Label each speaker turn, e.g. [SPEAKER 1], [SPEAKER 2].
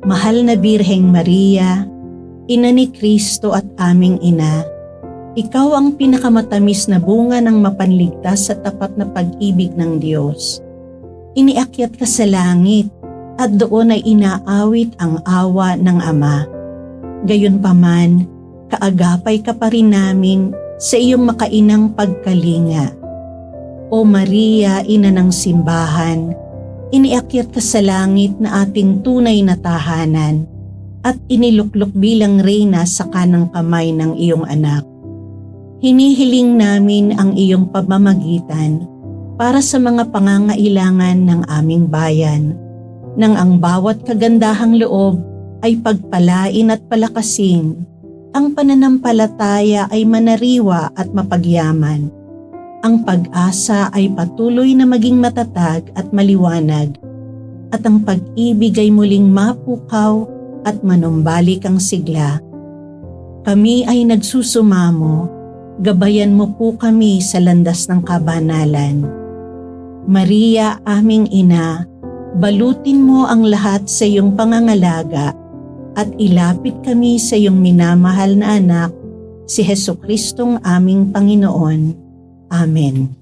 [SPEAKER 1] Mahal na Birheng Maria, Ina ni Kristo at aming Ina, ikaw ang pinakamatamis na bunga ng mapanligtas sa tapat na pag-ibig ng Diyos. Iniakyat ka sa langit at doon ay inaawit ang awa ng Ama. Gayunpaman, kaagapay ka pa rin namin sa iyong makainang pagkalinga. O Maria, ina ng simbahan, iniakyat ka sa langit na ating tunay na tahanan at iniluklok bilang reyna sa kanang kamay ng iyong anak. Hinihiling namin ang iyong pamamagitan para sa mga pangangailangan ng aming bayan, nang ang bawat kagandahang loob ay pagpalain at palakasin, ang pananampalataya ay manariwa at mapagyaman. Ang pag-asa ay patuloy na maging matatag at maliwanag, at ang pag-ibig ay muling mapukaw at manumbalik ang sigla. Kami ay nagsusumamo, gabayan mo po kami sa landas ng kabanalan. Maria, aming ina, balutin mo ang lahat sa iyong pangangalaga at ilapit kami sa iyong minamahal na anak, si Heso Kristong aming Panginoon. Amen.